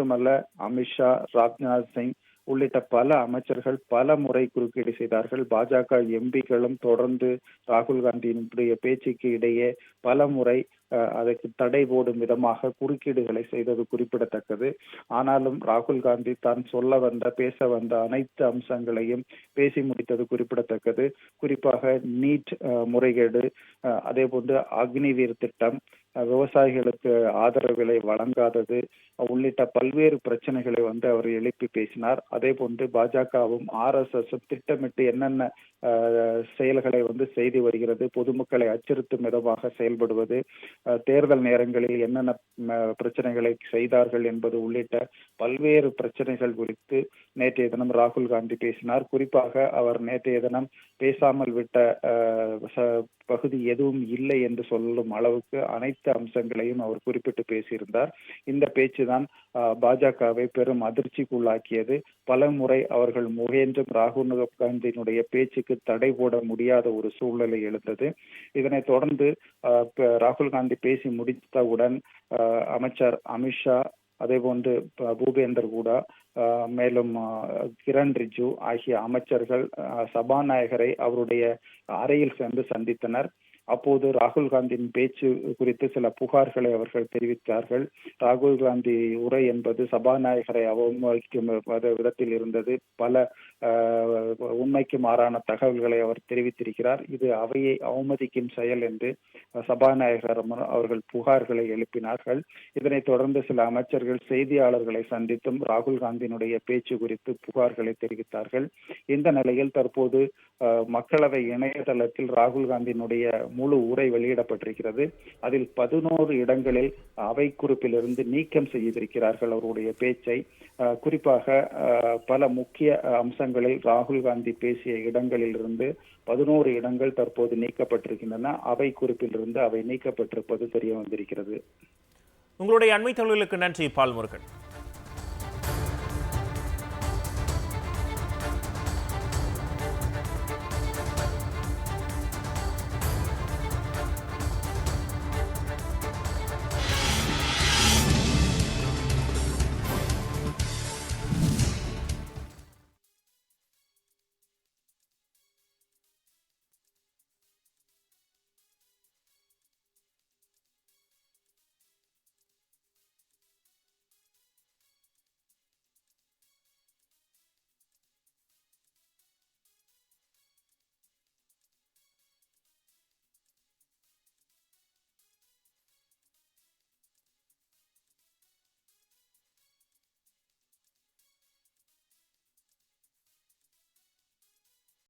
மட்டுமல்ல அமித்ஷா ராஜ்நாத் சிங் உள்ளிட்ட பல அமைச்சர்கள் பல முறை குறுக்கீடு செய்தார்கள். பாஜக எம்பிக்களும் தொடர்ந்து ராகுல் காந்தியினுடைய பேச்சுக்கு இடையே பல முறை அதற்கு தடை போடும் விதமாக குறுக்கீடுகளை செய்தது குறிப்பிடத்தக்கது. ஆனாலும் ராகுல் காந்தி தான் சொல்ல வந்த பேச வந்த அனைத்து அம்சங்களையும் பேசி முடித்தது குறிப்பிடத்தக்கது. குறிப்பாக நீட் முறைகேடு அதே போன்று அக்னிவீர் திட்டம் விவசாயிகளுக்கு ஆதரவு விலை வழங்காதது உள்ளிட்ட பல்வேறு பிரச்சனைகளை வந்து அவர் எழுப்பி பேசினார். அதே போன்று பாஜகவும் ஆர் எஸ் எஸ் திட்டமிட்டு என்னென்ன செயல்களை வந்து செய்து வருகிறது பொதுமக்களை அச்சுறுத்தும் விதமாக செயல்படுவது தேர்தல் நேரங்களில் என்னென்ன பிரச்சனைகளை செய்தார்கள் என்பது உள்ளிட்ட பல்வேறு பிரச்சனைகள் குறித்து நேற்றைய தினம் ராகுல் காந்தி பேசினார். குறிப்பாக அவர் நேற்றைய தினம் பேசாமல் விட்ட பகுதி எதுவும் இல்லை என்று சொல்லும் அளவுக்கு அனைத்து அம்சங்களையும் அவர் குறிப்பிட்டு பேசியிருந்தார். இந்த பேச்சுதான் பாஜகவை பெரும் அதிர்ச்சிக்குள்ளாக்கியது. பல முறை அவர்கள் முயன்றும் ராகுல் காந்தியினுடைய பேச்சுக்கு தடை போட முடியாத ஒரு சூழ்நிலை எழுந்தது. இதனைத் தொடர்ந்து அஹ், ராகுல் காந்தி பேசி முடித்தவுடன் அமைச்சர் அமித்ஷா அதே போன்று ப- பூபேந்தர் கூடா மேலும் கிரண் ரிஜு ஆகிய அமைச்சர்கள் சபாநாயகரை அவருடைய அறையில் சென்று சந்தித்தனர். அப்போது ராகுல் காந்தியின் பேச்சு குறித்து சில புகார்களை அவர்கள் தெரிவித்தார்கள். ராகுல் காந்தி உரை என்பது சபாநாயகரை அவமதிக்கும் விதத்தில் இருந்தது. பல உண்மைக்கு மாறான தகவல்களை அவர் தெரிவித்திருக்கிறார். இது அவையை அவமதிக்கும் செயல் என்று சபாநாயகர் அவர்கள் புகார்களை எழுப்பினார்கள். இதனைத் தொடர்ந்து சில அமைச்சர்கள் செய்தியாளர்களை சந்தித்தும் ராகுல் காந்தியினுடைய பேச்சு குறித்து புகார்களை தெரிவித்தார்கள். இந்த நிலையில் தற்போது மக்களவை இணையதளத்தில் ராகுல் காந்தியினுடைய முழு உரை வெளியிடப்பட்டிருக்கிறது. அதில் பதினோரு இடங்களில் அவை குறிப்பிலிருந்து நீக்கம் செய்திருக்கிறார்கள் அவருடைய பேச்சை. குறிப்பாக பல முக்கிய அம்சங்களில் ராகுல் காந்தி பேசிய இடங்களிலிருந்து பதினோரு இடங்கள் தற்போது நீக்கப்பட்டிருக்கின்றன. அவை குறிப்பிலிருந்து அவை நீக்கப்பட்டிருப்பது தெரிய வந்திருக்கிறது. உங்களுடைய அண்மை தகவல்களுக்கு நன்றி பால் முருகன்